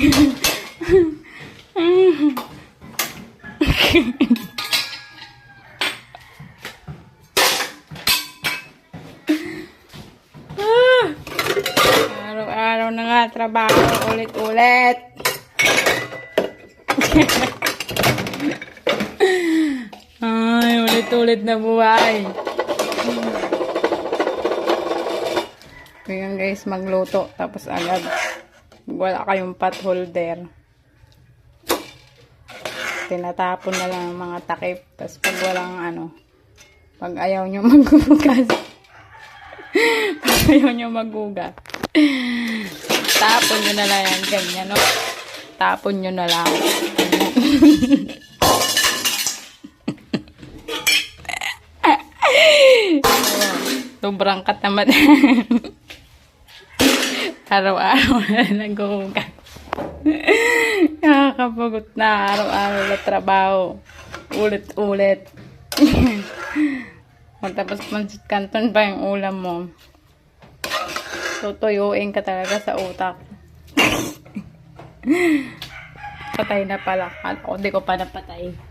Araw-araw na nga trabaho ulit-ulit. Ay, ulit-ulit na buhay. Ngayon guys, magluto. Tapos agad. Wala kayong pot holder. Tinatapon na lang ang mga takip. Tapos pag walang ano, pag ayaw nyo maghugas. pag ayaw nyo maghugas. Tapon nyo na lang yan. Ganyan, no? Tapon nyo na lang. Sobrang katamad. Araw-araw na naghuhugas. Nakakapagod na araw-araw na trabaho. Ulit-ulit. o, tapos pansit canton pa yung ulam mo. Tutuyuin ka talaga sa utak. Patay na pala. Ako, di ko pa napatay.